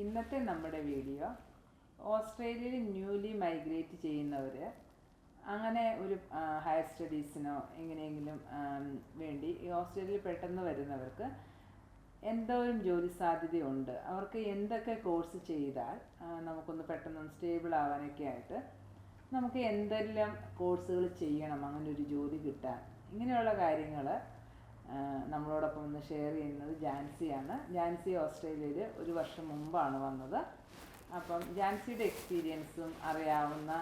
ഇന്നത്തെ നമ്മുടെ വീഡിയോ. ഓസ്ട്രേലിയയിൽ ന്യൂലി മൈഗ്രേറ്റ് ചെയ്യുന്നവർ അങ്ങനെ ഒരു ഹയർ സ്റ്റഡീസിനോ എങ്ങനെയെങ്കിലും വേണ്ടി ഈ ഓസ്ട്രേലിയയിൽ പെട്ടെന്ന് വരുന്നവർക്ക് എന്തോരം ജോലി സാധ്യതയുണ്ട് അവർക്ക് എന്തൊക്കെ കോഴ്സ് ചെയ്താൽ നമുക്കൊന്ന് പെട്ടെന്ന് സ്റ്റേബിൾ ആവാനൊക്കെ ആയിട്ട് നമുക്ക് എന്തെല്ലാം കോഴ്സുകൾ ചെയ്യണം അങ്ങനെ ഒരു ജോലി കിട്ടാൻ. ഇങ്ങനെയുള്ള കാര്യങ്ങൾ നമ്മളോടൊപ്പം ഒന്ന് ഷെയർ ചെയ്യുന്നത് ജാൻസിയാണ്. ജാൻസി ഓസ്ട്രേലിയയിൽ ഒരു വർഷം മുമ്പാണ് വന്നത്. അപ്പം ജാൻസിയുടെ എക്സ്പീരിയൻസും അറിയാവുന്ന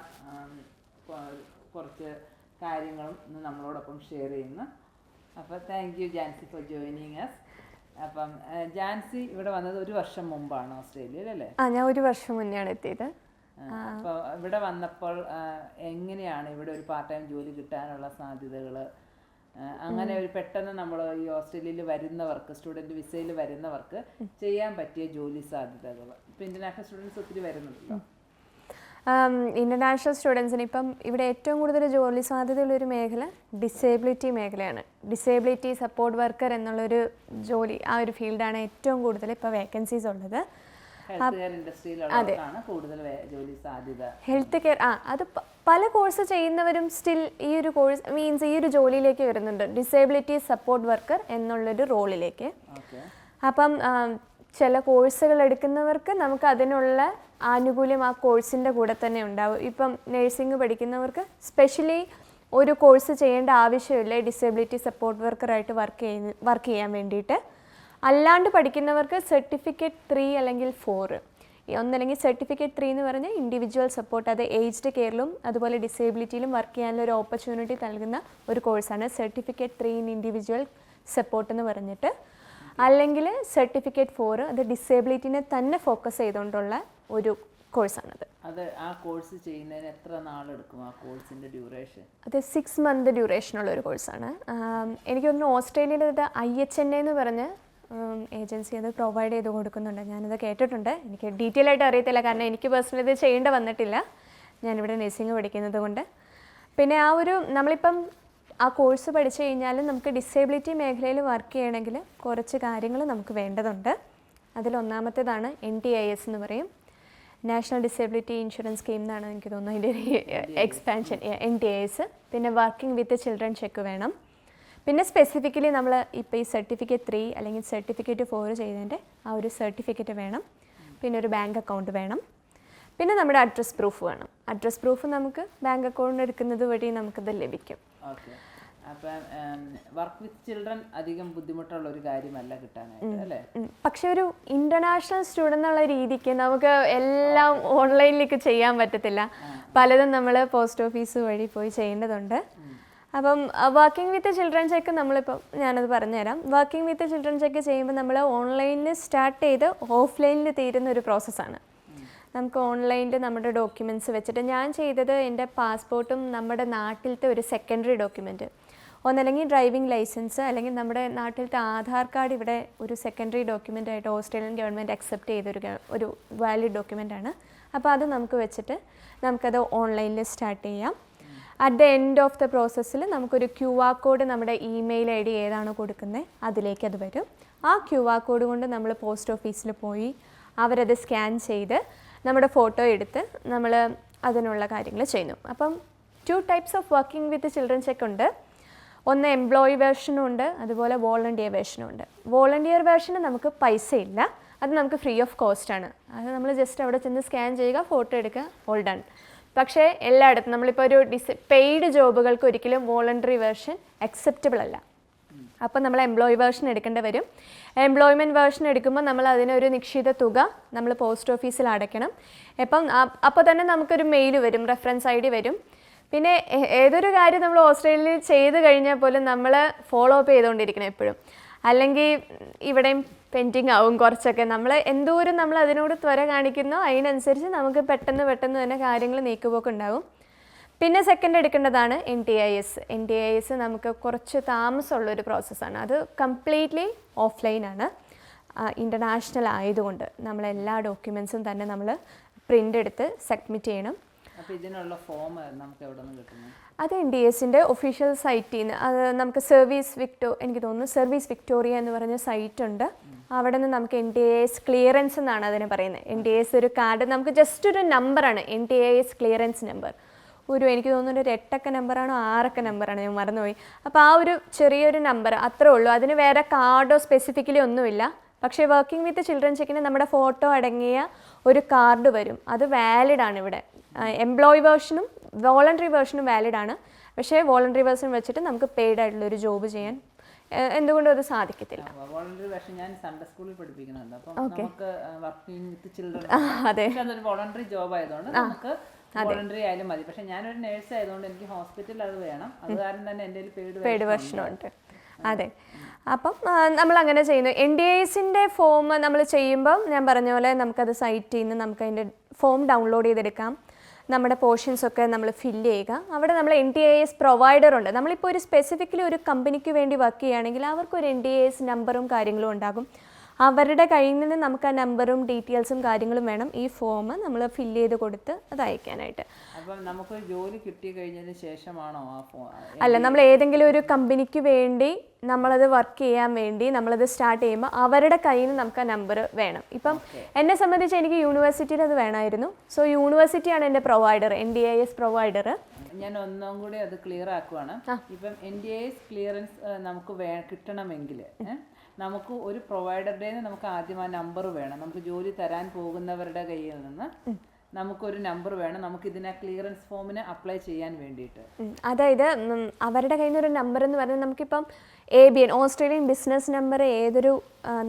കുറച്ച് കാര്യങ്ങളും ഇന്ന് നമ്മളോടൊപ്പം ഷെയർ ചെയ്യുന്നു. അപ്പോൾ thank you Jancy for joining us അപ്പം ജാൻസി ഇവിടെ വന്നത് ഒരു വർഷം മുമ്പാണ് ഓസ്ട്രേലിയയിൽ അല്ലേ? ആ ഞാൻ ഒരു വർഷം മുന്നെയാണ് എത്തിയത്. അപ്പോൾ ഇവിടെ വന്നപ്പോൾ എങ്ങനെയാണ് ഇവിടെ ഒരു പാർട്ട് ടൈം ജോലി കിട്ടാനുള്ള സാധ്യതകൾ അങ്ങനെ ഒരു പെട്ടെന്ന് നമ്മൾ ഈ ഓസ്ട്രേലിയയിൽ വരുന്നവർക്ക് സ്റ്റുഡന്റ് വിസയിൽ വരുന്നവർക്ക് ചെയ്യാൻ പറ്റിയ ജോലി സാധ്യതകൾ ഇപ്പം ഇന്റർനാഷണൽ സ്റ്റുഡൻസ് ഒത്തിരി വരുന്നുണ്ടല്ലോ. ഇന്റർനാഷണൽ സ്റ്റുഡൻസിന് ഇപ്പം ഇവിടെ ഏറ്റവും കൂടുതൽ ജോലി സാധ്യതയുള്ള ഒരു മേഖല ഡിസേബിലിറ്റി മേഖലയാണ്. ഡിസേബിലിറ്റി സപ്പോർട്ട് വർക്കർ എന്നുള്ളൊരു ജോലി ആ ഒരു ഫീൽഡാണ് ഏറ്റവും കൂടുതൽ ഇപ്പോൾ വേക്കൻസീസ് ഉള്ളത്. ഹെൽത്ത് കെയർ ഇൻഡസ്ട്രിയിലാണ് കൂടുതൽ ജോലി സാധ്യത. ഹെൽത്ത് കെയർ ആ അത് പല കോഴ്സ് ചെയ്യുന്നവരും സ്റ്റിൽ ഈ ഒരു കോഴ്സ് മീൻസ് ഈ ഒരു ജോലിയിലേക്ക് വരുന്നുണ്ട്. ഡിസേബിലിറ്റി സപ്പോർട്ട് വർക്കർ എന്നുള്ളൊരു റോളിലേക്ക്. അപ്പം ചില കോഴ്സുകൾ എടുക്കുന്നവർക്ക് നമുക്ക് അതിനുള്ള ആനുകൂല്യം ആ കോഴ്സിന്റെ കൂടെ തന്നെ ഉണ്ടാവും. ഇപ്പം നഴ്സിംഗ് പഠിക്കുന്നവർക്ക് സ്പെഷ്യലി ഒരു കോഴ്സ് ചെയ്യേണ്ട ആവശ്യമില്ല. ഡിസേബിലിറ്റി സപ്പോർട്ട് വർക്കറായിട്ട് വർക്ക് ചെയ്യുന്ന വർക്ക് ചെയ്യാൻ വേണ്ടിയിട്ട്. അല്ലാണ്ട് പഠിക്കുന്നവർക്ക് സർട്ടിഫിക്കറ്റ് ത്രീ അല്ലെങ്കിൽ ഫോർ ഒന്നല്ലെങ്കിൽ സർട്ടിഫിക്കറ്റ് ത്രീ എന്ന് പറഞ്ഞാൽ ഇൻഡിവിജ്വൽ സപ്പോർട്ട് അത് ഏജ്ഡ് കെയറിലും അതുപോലെ ഡിസേബിലിറ്റിയിലും വർക്ക് ചെയ്യാനുള്ള ഒരു ഓപ്പർച്യൂണിറ്റി നൽകുന്ന ഒരു കോഴ്സാണ് certificate three in individual support എന്ന് പറഞ്ഞിട്ട്. അല്ലെങ്കിൽ സർട്ടിഫിക്കറ്റ് ഫോർ അത് ഡിസേബിലിറ്റിനെ തന്നെ ഫോക്കസ് ചെയ്തുകൊണ്ടുള്ള ഒരു കോഴ്സാണത് അത് ആ കോഴ്സ് ചെയ്യുന്നതിന് എത്ര നാളെടുക്കും ആ കോഴ്സിന്റെ ഡ്യൂറേഷൻ അത് സിക്സ് മന്ത് ഡ്യൂറേഷനുള്ള ഒരു കോഴ്സാണ് എനിക്ക് തോന്നുന്നു ഓസ്ട്രേലിയയിൽ ഇത് ഐ എച്ച് എൻ എന്ന് പറഞ്ഞ് ഏജൻസി അത് പ്രൊവൈഡ് ചെയ്ത് കൊടുക്കുന്നുണ്ട്. ഞാനത് കേട്ടിട്ടുണ്ട്. എനിക്ക് ഡീറ്റെയിൽ ആയിട്ട് അറിയത്തില്ല. കാരണം എനിക്ക് പേഴ്സണലി ഇത് ചെയ്യേണ്ട വന്നിട്ടില്ല. ഞാനിവിടെ നഴ്സിംഗ് പഠിക്കുന്നത് കൊണ്ട്. പിന്നെ ആ ഒരു നമ്മളിപ്പം ആ കോഴ്സ് പഠിച്ചു കഴിഞ്ഞാൽ നമുക്ക് ഡിസേബിലിറ്റി മേഖലയിൽ വർക്ക് ചെയ്യണമെങ്കിൽ കുറച്ച് കാര്യങ്ങൾ നമുക്ക് വേണ്ടതുണ്ട്. അതിലൊന്നാമത്തേതാണ് എൻ ടി ഐ എസ് എന്ന് പറയും. നാഷണൽ ഡിസേബിലിറ്റി ഇൻഷുറൻസ് സ്കീം എന്നാണ് എനിക്ക് തോന്നുന്നത് അതിന്റെ ഒരു expansion N T I S പിന്നെ വർക്കിംഗ് വിത്ത് ചിൽഡ്രൻ ചെക്ക് വേണം. പിന്നെ സ്പെസിഫിക്കലി നമ്മൾ ഇപ്പോൾ ഈ സർട്ടിഫിക്കറ്റ് ത്രീ അല്ലെങ്കിൽ സർട്ടിഫിക്കറ്റ് ഫോർ ചെയ്തതിന്റെ ആ ഒരു സർട്ടിഫിക്കറ്റ് വേണം. പിന്നെ ഒരു ബാങ്ക് അക്കൗണ്ട് വേണം. പിന്നെ നമ്മുടെ അഡ്രസ് പ്രൂഫ് വേണം. അഡ്രസ് പ്രൂഫ് നമുക്ക് ബാങ്ക് അക്കൗണ്ട് എടുക്കുന്നത് വഴി നമുക്കത് ലഭിക്കും. അപ്പം വർക്ക് വിത്ത് ചിൽഡ്രൻ അധികം ബുദ്ധിമുട്ടുള്ള ഒരു കാര്യമല്ല കിട്ടാനായിട്ട് അല്ലേ. പക്ഷെ ഒരു ഇന്റർനാഷണൽ സ്റ്റുഡന്റ് എന്നുള്ള രീതിക്ക് നമുക്ക് എല്ലാം ഓൺലൈനിലേക്ക് ചെയ്യാൻ പറ്റത്തില്ല. പലതും നമ്മൾ പോസ്റ്റ് ഓഫീസ് വഴി പോയി ചെയ്യേണ്ടതുണ്ട്. അപ്പം വർക്കിംഗ് വിത്ത് ചിൽഡ്രൻ ചെക്ക് നമ്മളിപ്പം ഞാനത് പറഞ്ഞുതരാം. വർക്കിംഗ് വിത്ത് ചിൽഡ്രൻ ചെക്ക് ചെയ്യുമ്പോൾ നമ്മൾ ഓൺലൈനിൽ സ്റ്റാർട്ട് ചെയ്ത് ഓഫ്ലൈനിൽ തീരുന്ന ഒരു പ്രോസസ്സാണ് നമുക്ക് ഓൺലൈനിൽ നമ്മുടെ ഡോക്യുമെന്റ്സ് വെച്ചിട്ട് ഞാൻ ചെയ്തത് എന്റെ പാസ്പോർട്ടും നമ്മുടെ നാട്ടിലത്തെ ഒരു സെക്കൻഡറി ഡോക്യുമെന്റ് ഒന്നല്ലെങ്കിൽ ഡ്രൈവിംഗ് ലൈസൻസ് അല്ലെങ്കിൽ നമ്മുടെ നാട്ടിലത്തെ ആധാർ കാർഡ് ഇവിടെ ഒരു സെക്കൻഡറി ഡോക്യുമെന്റ് ആയിട്ട് ഓസ്ട്രേലിയൻ ഗവൺമെന്റ് അക്സെപ്റ്റ് ചെയ്തൊരു ഒരു വാലിഡ് ഡോക്യുമെന്റ് ആണ്. അപ്പോൾ അത് നമുക്ക് വെച്ചിട്ട് നമുക്കത് ഓൺലൈനിൽ സ്റ്റാർട്ട് ചെയ്യാം. At the end of the പ്രോസസ്സിൽ നമുക്കൊരു ക്യു ആർ കോഡ് നമ്മുടെ ഇമെയിൽ ഐ ഡി ഏതാണോ കൊടുക്കുന്നത് അതിലേക്ക് അത് വരും. ആ ക്യു ആർ കോഡ് കൊണ്ട് നമ്മൾ പോസ്റ്റ് ഓഫീസിൽ പോയി അവരത് സ്കാൻ ചെയ്ത് നമ്മുടെ ഫോട്ടോ എടുത്ത് നമ്മൾ അതിനുള്ള കാര്യങ്ങൾ ചെയ്യുന്നു. അപ്പം two types of working with children check ഉണ്ട്. ഒന്ന് എംപ്ലോയി വേർഷനും ഉണ്ട് അതുപോലെ വോളണ്ടിയർ വേർഷനും ഉണ്ട്. വോളണ്ടിയർ വേർഷന് നമുക്ക് പൈസ ഇല്ല അത് നമുക്ക് ഫ്രീ ഓഫ് കോസ്റ്റ് ആണ്. അത് നമ്മൾ ജസ്റ്റ് അവിടെ ചെന്ന് സ്കാൻ ചെയ്യുക ഫോട്ടോ എടുക്കുക ഓൾ ഡൺ പക്ഷേ എല്ലായിടത്തും നമ്മളിപ്പോൾ ഒരു ഡിസ് പെയ്ഡ് ജോബുകൾക്ക് ഒരിക്കലും വോളണ്ടറി വേർഷൻ അക്സെപ്റ്റബിൾ അല്ല. അപ്പോൾ നമ്മൾ എംപ്ലോയി വേർഷൻ എടുക്കേണ്ടി വരും. എംപ്ലോയ്മെന്റ് വേർഷൻ എടുക്കുമ്പോൾ നമ്മൾ അതിനൊരു നിശ്ചിത തുക നമ്മൾ പോസ്റ്റ് ഓഫീസിൽ അടയ്ക്കണം. അപ്പം അപ്പോൾ തന്നെ നമുക്കൊരു മെയിൽ വരും റെഫറൻസ് ഐ ഡി വരും. പിന്നെ ഏതൊരു കാര്യം നമ്മൾ ഓസ്ട്രേലിയയിൽ ചെയ്ത് കഴിഞ്ഞാൽ പോലും നമ്മൾ ഫോളോ അപ്പ് ചെയ്തുകൊണ്ടിരിക്കണം എപ്പോഴും. അല്ലെങ്കിൽ ഇവിടെയും പെൻഡിങ് ആവും കുറച്ചൊക്കെ. നമ്മൾ എന്തോരം നമ്മൾ അതിനോട് ത്വര കാണിക്കുന്നോ അതിനനുസരിച്ച് നമുക്ക് പെട്ടെന്ന് പെട്ടെന്ന് തന്നെ കാര്യങ്ങൾ നീക്കുപോക്കുണ്ടാവും. പിന്നെ സെക്കൻഡ് എടുക്കേണ്ടതാണ് N T I S N T I S നമുക്ക് കുറച്ച് താമസമുള്ള ഒരു പ്രോസസ്സാണ് അത് കംപ്ലീറ്റ്ലി ഓഫ്ലൈനാണ് ഇന്റർനാഷണൽ ആയതുകൊണ്ട് നമ്മൾ എല്ലാ ഡോക്യുമെൻസും തന്നെ നമ്മൾ പ്രിന്റ് എടുത്ത് സബ്മിറ്റ് ചെയ്യണം. ഇതിനുള്ള ഫോം നമുക്ക് എവിടെ നിന്ന് കിട്ടുന്നു? അത് എൻ ഡി എസിന്റെ ഒഫീഷ്യൽ സൈറ്റിൽ നിന്ന് അത് നമുക്ക് സർവീസ് വിക്ടോ എനിക്ക് തോന്നുന്നു സർവീസ് വിക്ടോറിയ എന്ന് പറഞ്ഞ സൈറ്റ് ഉണ്ട്. അവിടെ നിന്ന് നമുക്ക് എൻ ടി എസ് ക്ലിയറൻസ് എന്നാണ് അതിന് പറയുന്നത്. എൻ ടി എസ് ഒരു കാർഡ് നമുക്ക് ജസ്റ്റ് ഒരു നമ്പറാണ് N T S clearance number ഒരു എനിക്ക് തോന്നുന്നു ഒരു എട്ടക്ക നമ്പറാണോ ആറക്ക നമ്പറാണ് ഞാൻ മറന്നുപോയി. അപ്പോൾ ആ ഒരു ചെറിയൊരു നമ്പർ അത്രേ ഉള്ളൂ. അതിന് വേറെ കാർഡോ സ്പെസിഫിക്കലി ഒന്നുമില്ല. പക്ഷേ വർക്കിംഗ് വിത്ത് ചിൽഡ്രൻ ചെക്കിന് നമ്മുടെ ഫോട്ടോ അടങ്ങിയ ഒരു കാർഡ് വരും. അത് വാലിഡ് ആണ് ഇവിടെ. എംപ്ലോയി വേർഷനും വോളണ്ടറി വേർഷനും വാലിഡ് ആണ്. പക്ഷേ വോളണ്ടറി വേർഷൻ വെച്ചിട്ട് നമുക്ക് പെയ്ഡ് ആയിട്ടുള്ള ഒരു ജോബ് ചെയ്യാൻ എന്തുകൊണ്ടും അത് സാധിക്കത്തില്ല. ഞാൻ സൺഡേ സ്കൂളിൽ പഠിപ്പിക്കുന്നുണ്ട്. അപ്പം നമുക്ക് വർക്കിംഗ് വിത്ത് ചിൽഡ്രൻ അതെ. അതൊരു വോളണ്ടറി ജോബ് ആയതുകൊണ്ട് നമുക്ക് വോളണ്ടറി ആയാലും മതി. പക്ഷെ ഞാനൊരു നേഴ്സ് ആയതുകൊണ്ട് എനിക്ക് ഹോസ്പിറ്റലിൽ അത് വേണം. അത് കാരണം തന്നെ എന്റെ പെയ്ഡ് വെർഷനുണ്ട് അതെ. അപ്പം നമ്മൾ അങ്ങനെ ചെയ്യുന്നു. എൻ ഡി എസിന്റെ ഫോം നമ്മൾ ചെയ്യുമ്പോൾ ഞാൻ പറഞ്ഞ പോലെ നമുക്കത് സൈറ്റിൽ നിന്ന് നമുക്ക് അതിന്റെ ഫോം ഡൗൺലോഡ് ചെയ്തെടുക്കാം. നമ്മുടെ പോർഷൻസ് ഒക്കെ നമ്മൾ ഫില്ല് ചെയ്യുക. അവിടെ നമ്മൾ N T I S provider ഉണ്ട്. നമ്മളിപ്പോൾ ഒരു സ്പെസിഫിക്കലി ഒരു കമ്പനിക്ക് വേണ്ടി വർക്ക് ചെയ്യുകയാണെങ്കിൽ അവർക്കൊരു എൻ ടി ഐ എസ് നമ്പറും കാര്യങ്ങളും ഉണ്ടാകും. അവരുടെ കയ്യിൽ നിന്ന് നമുക്ക് ആ നമ്പറും ഡീറ്റെയിൽസും കാര്യങ്ങളും വേണം. ഈ ഫോം നമ്മൾ ഫില്ല് ചെയ്ത് കൊടുത്ത് അത് അയക്കാനായിട്ട്. അപ്പം നമുക്കൊരു ജോലി കിട്ടി കഴിഞ്ഞതിന് ശേഷമാണോ ആ ഫോം അല്ല നമ്മൾ ഏതെങ്കിലും ഒരു കമ്പനിക്ക് വേണ്ടി നമ്മളത് വർക്ക് ചെയ്യാൻ വേണ്ടി നമ്മളത് സ്റ്റാർട്ട് ചെയ്യുമ്പോൾ അവരുടെ കയ്യിൽ നിന്ന് നമുക്ക് ആ നമ്പർ വേണം. ഇപ്പം എന്നെ സംബന്ധിച്ച് എനിക്ക് യൂണിവേഴ്സിറ്റിയിൽ അത് വേണമായിരുന്നു. സോ യൂണിവേഴ്സിറ്റിയാണ് എന്റെ provider N D I S provider ഞാൻ ഒന്നും കൂടി അത് ക്ലിയർ ആക്കുവാണ്. ഇപ്പം എൻ ഡി എസ് ക്ലിയറൻസ് നമുക്ക് വേ കിട്ടണമെങ്കിൽ നമുക്ക് ഒരു പ്രൊവൈഡറുടെ നമുക്ക് ആദ്യം ആ നമ്പർ വേണം. നമുക്ക് ജോലി തരാൻ പോകുന്നവരുടെ കയ്യിൽ നിന്ന് നമുക്കൊരു നമ്പർ വേണം. നമുക്ക് ഇതിനെ ക്ലിയറൻസ് ഫോമിന് അപ്ലൈ ചെയ്യാൻ വേണ്ടിയിട്ട്. അതായത് അവരുടെ കയ്യിൽ നിന്ന് ഒരു നമ്പർ എന്ന് പറഞ്ഞാൽ നമുക്കിപ്പം A B N Australian business number ഏതൊരു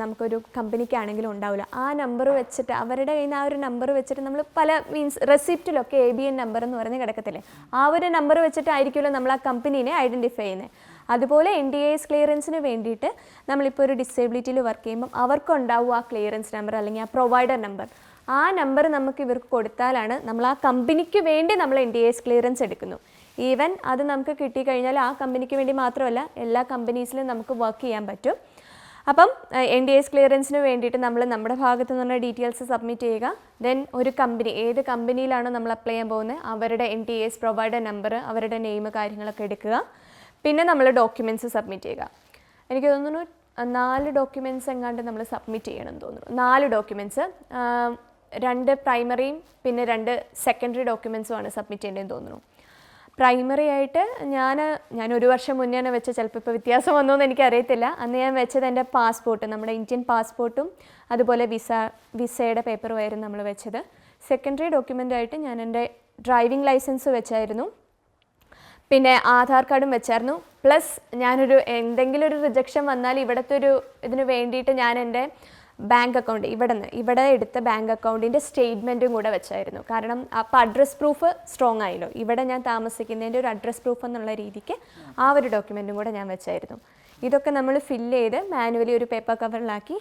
നമുക്കൊരു കമ്പനിക്കാണെങ്കിലും ഉണ്ടാവില്ല. ആ നമ്പർ വെച്ചിട്ട് അവരുടെ കയ്യിൽ നിന്ന് ആ ഒരു നമ്പർ വെച്ചിട്ട് നമ്മൾ പല മീൻസ് റെസിപ്റ്റിലൊക്കെ എ ബി എൻ നമ്പർ എന്ന് പറഞ്ഞ് കിടക്കത്തില്ലേ? ആ ഒരു നമ്പർ വെച്ചിട്ടായിരിക്കുമല്ലോ നമ്മൾ ആ കമ്പനീനെ ഐഡന്റിഫൈ ചെയ്യുന്നത് അതുപോലെ എൻ ഡി എസ് ക്ലിയറൻസിന് വേണ്ടിയിട്ട് നമ്മളിപ്പോൾ ഒരു ഡിസേബിലിറ്റിയിൽ വർക്ക് ചെയ്യുമ്പം അവർക്കുണ്ടാവും ആ ക്ലിയറൻസ് നമ്പർ അല്ലെങ്കിൽ ആ പ്രൊവൈഡർ നമ്പർ ആ നമ്പർ നമുക്ക് ഇവർക്ക് കൊടുത്താലാണ് നമ്മൾ ആ കമ്പനിക്ക് വേണ്ടി നമ്മൾ എൻ ഡി എസ് ക്ലിയറൻസ് എടുക്കുന്നു. ഈവൻ അത് നമുക്ക് കിട്ടിക്കഴിഞ്ഞാൽ ആ കമ്പനിക്ക് വേണ്ടി മാത്രമല്ല എല്ലാ കമ്പനീസിലും നമുക്ക് വർക്ക് ചെയ്യാൻ പറ്റും. അപ്പം എൻ ഡി എസ് ക്ലിയറൻസിന് വേണ്ടിയിട്ട് നമ്മൾ നമ്മുടെ ഭാഗത്ത് നിന്നുള്ള ഡീറ്റെയിൽസ് സബ്മിറ്റ് ചെയ്യുക. ദെൻ ഒരു കമ്പനി ഏത് കമ്പനിയിലാണോ നമ്മൾ അപ്ലൈ ചെയ്യാൻ പോകുന്നത്? അവരുടെ N D S provider number അവരുടെ നെയിം കാര്യങ്ങളൊക്കെ എടുക്കുക. പിന്നെ നമ്മൾ ഡോക്യുമെന്റ്സ് സബ്മിറ്റ് ചെയ്യുക. എനിക്ക് തോന്നുന്നു നാല് ഡോക്യുമെന്റ്സ് എങ്ങാണ്ട് നമ്മൾ സബ്മിറ്റ് ചെയ്യണം എന്ന് തോന്നുന്നു. നാല് ഡോക്യുമെന്റ്സ് രണ്ട് പ്രൈമറിയും പിന്നെ രണ്ട് സെക്കൻഡറി ഡോക്യുമെൻസുമാണ് സബ്മിറ്റ് ചെയ്യേണ്ടതെന്ന് തോന്നുന്നു. പ്രൈമറി ആയിട്ട് ഞാൻ ഞാൻ ഒരു വർഷം മുന്നെയാണ് വെച്ച ചിലപ്പോൾ ഇപ്പോൾ വ്യത്യാസം വന്നോ എന്ന് എനിക്കറിയത്തില്ല അന്ന് ഞാൻ വെച്ചത് എന്റെ പാസ്പോർട്ട് നമ്മുടെ ഇന്ത്യൻ പാസ്പോർട്ടും അതുപോലെ വിസ വിസയുടെ പേപ്പറും ആയിരുന്നു നമ്മൾ വെച്ചത്. സെക്കൻഡറി ഡോക്യുമെന്റ് ആയിട്ട് ഞാൻ എന്റെ ഡ്രൈവിംഗ് ലൈസൻസ് വെച്ചായിരുന്നു. പിന്നെ ആധാർ കാർഡും വെച്ചായിരുന്നു. പ്ലസ് ഞാനൊരു എന്തെങ്കിലും ഒരു റിജക്ഷൻ വന്നാൽ ഇവിടുത്തെ ഒരു ഇതിന് വേണ്ടിയിട്ട് ഞാൻ എന്റെ ബാങ്ക് അക്കൗണ്ട് ഇവിടെ നിന്ന് ഇവിടെ എടുത്ത ബാങ്ക് അക്കൗണ്ടിന്റെ സ്റ്റേറ്റ്മെന്റും കൂടെ വെച്ചായിരുന്നു. കാരണം അപ്പോൾ അഡ്രസ് പ്രൂഫ് സ്ട്രോങ് ആയല്ലോ. ഇവിടെ ഞാൻ താമസിക്കുന്നതിന്റെ ഒരു അഡ്രസ് പ്രൂഫ് എന്നുള്ള രീതിക്ക് ആ ഒരു ഡോക്യുമെന്റും കൂടെ ഞാൻ വെച്ചായിരുന്നു. ഇതൊക്കെ നമ്മൾ ഫില്ല് ചെയ്ത് മാനുവലി ഒരു പേപ്പർ കവറിലാക്കി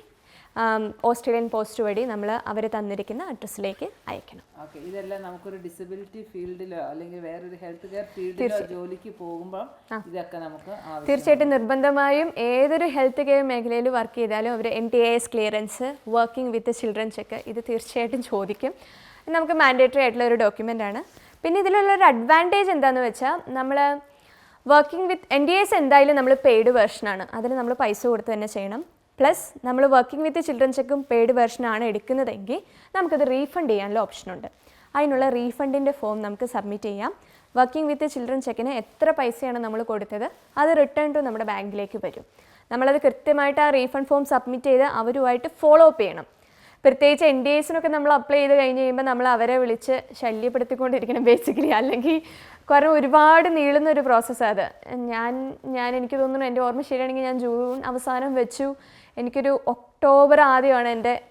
ഓസ്ട്രേലിയൻ പോസ്റ്റ് വഴി നമ്മൾ അവർ തന്നിരിക്കുന്ന അഡ്രസ്സിലേക്ക് അയക്കണം. ഓക്കെ ഇതെല്ലാം നമുക്കൊരു ഡിസബിലിറ്റി ഫീൽഡിലോ അല്ലെങ്കിൽ വേറൊരു ഹെൽത്ത് കെയർ ഫീൽഡിലോ ജോലിക്ക് പോകുമ്പോൾ ഇതൊക്കെ നമുക്ക് തീർച്ചയായിട്ടും നിർബന്ധമായും ഏതൊരു ഹെൽത്ത് കെയർ മേഖലയിൽ വർക്ക് ചെയ്താലും അവർ N T S clearance working with children check ഇത് തീർച്ചയായിട്ടും ചോദിക്കും. ഇത് നമുക്ക് മാൻഡേറ്ററി ആയിട്ടുള്ള ഒരു ഡോക്യുമെന്റ് ആണ്. പിന്നെ ഇതിലുള്ള ഒരു അഡ്വാന്റേജ് എന്താണെന്ന് വെച്ചാൽ നമ്മൾ working with N D S എന്തായാലും നമ്മൾ പെയ്ഡ് വേർഷനാണ് അതിന് നമ്മൾ പൈസ കൊടുത്ത് തന്നെ ചെയ്യണം. പ്ലസ് നമ്മൾ വർക്കിംഗ് വിത്ത് ചിൽഡ്രൻ ചെക്കും പെയ്ഡ് വെർഷനാണ് എടുക്കുന്നതെങ്കിൽ നമുക്കത് റീഫണ്ട് ചെയ്യാനുള്ള ഓപ്ഷനുണ്ട് അതിനുള്ള റീഫണ്ടിന്റെ ഫോം നമുക്ക് സബ്മിറ്റ് ചെയ്യാം. വർക്കിംഗ് വിത്ത് ചിൽഡ്രൻ ചെക്കിന് എത്ര പൈസയാണ് നമ്മൾ കൊടുത്തത്? അത് റിട്ടേൺ ടു നമ്മുടെ ബാങ്കിലേക്ക് വരും. നമ്മളത് കൃത്യമായിട്ട് ആ റീഫണ്ട് ഫോം സബ്മിറ്റ് ചെയ്ത് അവരുമായിട്ട് ഫോളോ അപ്പ് ചെയ്യണം. പ്രത്യേകിച്ച് എൻ ഡി എസിനൊക്കെ നമ്മൾ അപ്ലൈ ചെയ്ത് കഴിഞ്ഞ് കഴിയുമ്പോൾ നമ്മൾ അവരെ വിളിച്ച് ശല്യപ്പെടുത്തിക്കൊണ്ടിരിക്കണം ബേസിക്കലി അല്ലെങ്കിൽ കാരണം ഒരുപാട് നീളുന്ന ഒരു പ്രോസസ്സാണ് അത്. ഞാൻ ഞാൻ എനിക്ക് തോന്നുന്നു എന്റെ ഓർമ്മ ശരിയാണെങ്കിൽ ഞാൻ ജൂൺ അവസാനം വെച്ചു. എനിക്കൊരു ഒക്ടോബർ ആദ്യമാണ് എന്റെ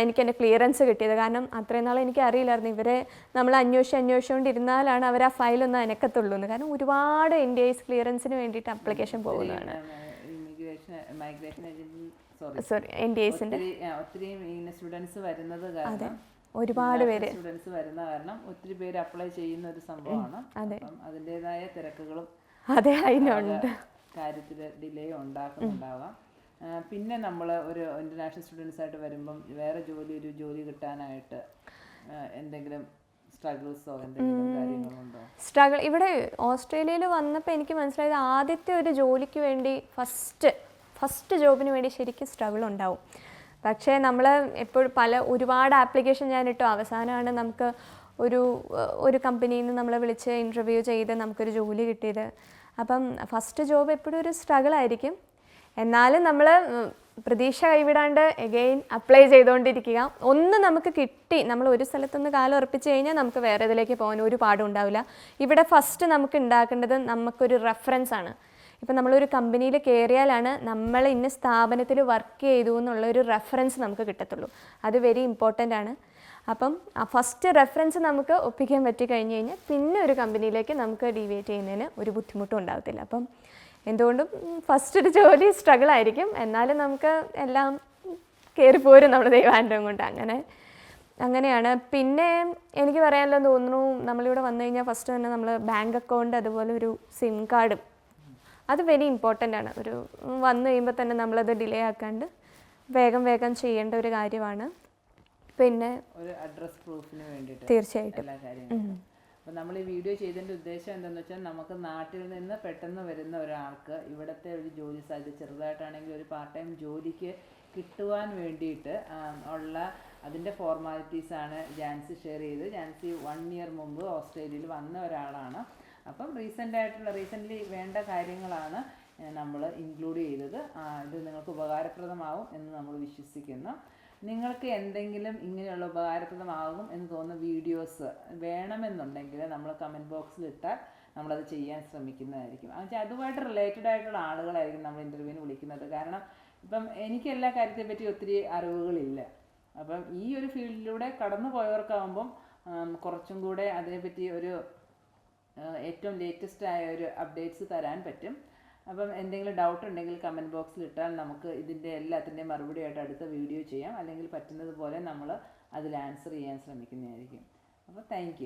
എനിക്ക് എന്റെ ക്ലിയറൻസ് കിട്ടിയത്. കാരണം അത്രയും നാൾ എനിക്ക് അറിയില്ലായിരുന്നു. ഇവരെ നമ്മൾ അന്വേഷിച്ച് അന്വേഷിച്ചുകൊണ്ടിരുന്നാലാണ് അവർ ആ ഫയലൊന്നും അനക്കത്തുള്ളൂ എന്ന് കാരണം ഒരുപാട് എൻ ഡി എസ് ക്ലിയറൻസിന് വേണ്ടിയിട്ട് അപ്ലിക്കേഷൻ പോകുന്നതാണ്. സോറി സോറി എൻ ഒത്തിരി സ്റ്റുഡൻസ് വരുന്നത് കാരണം ഒരുപാട് പേര്. സ്റ്റുഡൻസ് വരുന്ന കാരണം ഒത്തിരി പേര് അപ്ലൈ ചെയ്യുന്ന ഒരു സംഭവമാണ്. അതെ. അതിന്റെതായ തിരക്കുകളും അതെ അതിനുണ്ട്. കാര്യത്തിൽ ഡിലേ ഉണ്ടാക്കുന്നുണ്ടാവാം. പിന്നെ നമ്മൾ ഒരു ഇന്റർനാഷണൽ സ്റ്റുഡൻസ് ആയിട്ട് വരുമ്പം വേറെ ജോലി ഒരു ജോലി കിട്ടാനായിട്ട് എന്തെങ്കിലും സ്ട്രഗിൾസോ എന്തെങ്കിലും കാര്യങ്ങളുണ്ടോ? സ്ട്രഗിൾ ഇവിടെ ഓസ്ട്രേലിയയിൽ വന്നപ്പോൾ എനിക്ക് മനസ്സിലായത് ആദ്യത്തെ ഒരു ജോലിക്ക് വേണ്ടി ഫസ്റ്റ് ഫസ്റ്റ് ജോബിന് വേണ്ടി ശരിക്കും സ്ട്രഗിൾ ഉണ്ടാവും. പക്ഷേ നമ്മൾ എപ്പോഴും പല ഒരുപാട് ആപ്ലിക്കേഷൻ ഞാൻ ഇട്ടു അവസാനമാണ് നമുക്ക് ഒരു ഒരു കമ്പനിയിൽ നിന്ന് നമ്മളെ വിളിച്ച് ഇന്റർവ്യൂ ചെയ്ത് നമുക്കൊരു ജോലി കിട്ടിയത്. അപ്പം ഫസ്റ്റ് ജോബ് എപ്പോഴും ഒരു സ്ട്രഗിൾ ആയിരിക്കും. എന്നാലും നമ്മൾ പ്രതീക്ഷ കൈവിടാണ്ട് എഗെയിൻ അപ്ലൈ ചെയ്തുകൊണ്ടിരിക്കുക ഒന്ന് നമുക്ക് കിട്ടി നമ്മൾ ഒരു സ്ഥലത്തുനിന്ന് കാലം ഉറപ്പിച്ച് കഴിഞ്ഞാൽ നമുക്ക് വേറെ ഇതിലേക്ക് പോകാൻ ഒരു പാടും ഉണ്ടാവില്ല. ഇവിടെ ഫസ്റ്റ് നമുക്ക് ഉണ്ടാക്കേണ്ടത് നമുക്കൊരു റെഫറൻസ് ആണ്. ഇപ്പം നമ്മളൊരു കമ്പനിയിൽ കയറിയാലാണ് നമ്മൾ ഇന്ന സ്ഥാപനത്തിൽ വർക്ക് ചെയ്തു എന്നുള്ള ഒരു റെഫറൻസ് നമുക്ക് കിട്ടത്തുള്ളൂ. അത് വെരി ഇമ്പോർട്ടന്റ് ആണ്. അപ്പം ആ ഫസ്റ്റ് റെഫറൻസ് നമുക്ക് ഒപ്പിക്കാൻ പറ്റി കഴിഞ്ഞ് കഴിഞ്ഞാൽ പിന്നെ ഒരു കമ്പനിയിലേക്ക് നമുക്ക് ഡീവിയേറ്റ് ചെയ്യുന്നതിന് ഒരു ബുദ്ധിമുട്ടും ഉണ്ടാകത്തില്ല അപ്പം എന്തുകൊണ്ടും ഫസ്റ്റ് ഒരു ജോലി സ്ട്രഗിൾ ആയിരിക്കും. എന്നാലും നമുക്ക് എല്ലാം കയറിപ്പോരും നമ്മുടെ ദൈവാനുഭവം കൊണ്ട്. അങ്ങനെ അങ്ങനെയാണ്. പിന്നെ എനിക്ക് പറയാനുള്ളത് തോന്നുന്നു നമ്മളിവിടെ വന്നു കഴിഞ്ഞാൽ ഫസ്റ്റ് തന്നെ നമ്മൾ ബാങ്ക് അക്കൗണ്ട് അതുപോലെ ഒരു സിം കാർഡും അത് വെരി ഇമ്പോർട്ടന്റ് ആണ്. ഒരു വന്നു കഴിയുമ്പോൾ തന്നെ നമ്മളത് ഡിലേ ആക്കാണ്ട് വേഗം വേഗം ചെയ്യേണ്ട ഒരു കാര്യമാണ്. പിന്നെ തീർച്ചയായിട്ടും. എല്ലാ കാര്യങ്ങളും അപ്പം നമ്മൾ ഈ വീഡിയോ ചെയ്തതിന്റെ ഉദ്ദേശം എന്താണെന്ന് വെച്ചാൽ നമുക്ക് നാട്ടിൽ നിന്ന് പെട്ടെന്ന് വരുന്ന ഒരാൾക്ക് ഇവിടുത്തെ ഒരു ജോലി സാധ്യത ചെറുതായിട്ടാണെങ്കിൽ ഒരു പാർട്ട് ടൈം ജോലിക്ക് കിട്ടുവാൻ വേണ്ടിയിട്ട് ഉള്ള അതിന്റെ ഫോർമാലിറ്റീസാണ് ജാൻസി ഷെയർ ചെയ്ത് ജാൻസി വൺ ഇയർ മുമ്പ് ഓസ്ട്രേലിയയിൽ വന്ന ഒരാളാണ്. അപ്പം റീസെന്റ് ആയിട്ടുള്ള റീസെന്റ്ലി വേണ്ട കാര്യങ്ങളാണ് നമ്മൾ ഇൻക്ലൂഡ് ചെയ്തത്. ഇത് നിങ്ങൾക്ക് ഉപകാരപ്രദമാവും എന്ന് നമ്മൾ വിശ്വസിക്കുന്നു. നിങ്ങൾക്ക് എന്തെങ്കിലും ഇങ്ങനെയുള്ള ഉപകാരപ്രദമാകും എന്ന് തോന്നുന്ന വീഡിയോസ് വേണമെന്നുണ്ടെങ്കിൽ നമ്മൾ കമന്റ് ബോക്സിൽ ഇട്ടാൽ നമ്മളത് ചെയ്യാൻ ശ്രമിക്കുന്നതായിരിക്കും. എന്നുവെച്ചാൽ അതുമായിട്ട് റിലേറ്റഡ് ആയിട്ടുള്ള ആളുകളായിരിക്കും നമ്മൾ ഇന്റർവ്യൂവിന് വിളിക്കുന്നത്. കാരണം ഇപ്പം എനിക്ക് എല്ലാ കാര്യത്തെ പറ്റി ഒത്തിരി അറിവുകളില്ല. അപ്പം ഈ ഒരു ഫീൽഡിലൂടെ കടന്നു പോയവർക്കാവുമ്പം കുറച്ചും കൂടെ അതിനെപ്പറ്റി ഒരു ഏറ്റവും ലേറ്റസ്റ്റ് ആയ ഒരു അപ്ഡേറ്റ്സ് തരാൻ പറ്റും. അപ്പം എന്തെങ്കിലും ഡൗട്ട് ഉണ്ടെങ്കിൽ കമന്റ് ബോക്സിൽ ഇട്ടാൽ നമുക്ക് ഇതിന്റെ എല്ലാത്തിന്റെയും മറുപടി ആയിട്ട് അടുത്ത വീഡിയോ ചെയ്യാം. അല്ലെങ്കിൽ പറ്റുന്നത് പോലെ നമ്മൾ അതിൽ ആൻസർ ചെയ്യാൻ ശ്രമിക്കുന്നതായിരിക്കും. അപ്പോൾ താങ്ക്